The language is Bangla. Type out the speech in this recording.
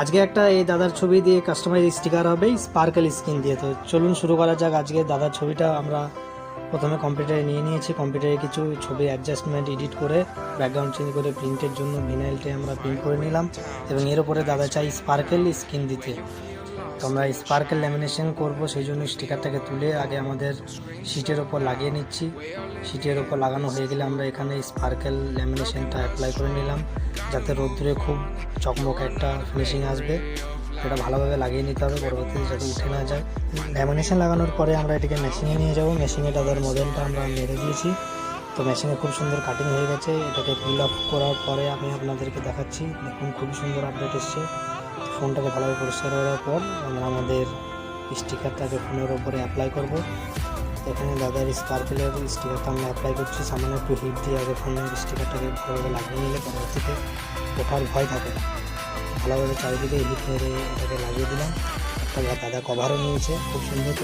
আজকে একটা এই দাদার ছবি দিয়ে কাস্টমাইজ স্টিকার হবে স্পার্কেল স্ক্রিন দিয়ে। তো চলুন শুরু করা যাক, আজকে দাদার ছবিটা আমরা প্রথমে কম্পিউটারে নিয়ে নিয়েছি। কম্পিউটারে কিছু ছবি অ্যাডজাস্টমেন্ট এডিট করে ব্যাকগ্রাউন্ড চেঞ্জ করে প্রিন্টের জন্য ভিনাইলটে আমরা প্রিন্ট করে নিলাম এবং এর উপরে দাদা চাই স্পার্কেল স্ক্রিন দিতে। তো আমরা স্পার্কেল ল্যামিনেশন করব, সেই জন্য স্টিকারটাকে তুলে আগে আমাদের শিটের ওপর লাগিয়ে নিচ্ছি। শিটের ওপর লাগানো হয়ে গেলে আমরা এখানে স্পার্কেল ল্যামিনেশনটা অ্যাপ্লাই করে নিলাম, যাতে রোদ্দুরে খুব চকমক একটা ফিনিশিং আসবে। এটা ভালোভাবে লাগিয়ে নিতে হবে, পরবর্তীতে যাতে উঠে না যায়। ল্যামিনেশন লাগানোর পরে আমরা এটাকে মেশিনে নিয়ে যাব। মেশিনে দাদার মডেলটা আমরা মেরে দিয়েছি। তো মেশিনে খুব সুন্দর কাটিং হয়ে গেছে। এটাকে ফিল আপ করার পরে আমি আপনাদেরকে দেখাচ্ছি। দেখুন, খুব সুন্দর আপডেট এসছে। ফোনটাকে ভালোভাবে পরিষ্কার করার পর আমরা আমাদের স্টিকারটাকে ফোনের ওপরে অ্যাপ্লাই করব, এখানে দাদার স্পার্কেলের স্টিকারটা আমরা অ্যাপ্লাই করছি। সামান্য একটু হিট দিয়ে আগে ফোনের স্টিকারটাকে ভালোভাবে লাগিয়ে নিলে পরবর্তীতে ওঠার ভয় থাকে। ভালোভাবে চারিদিকে হিট মেরে এটাকে লাগিয়ে দিলাম। একটা দাদা কভারও নিয়েছে। খুব সুন্দর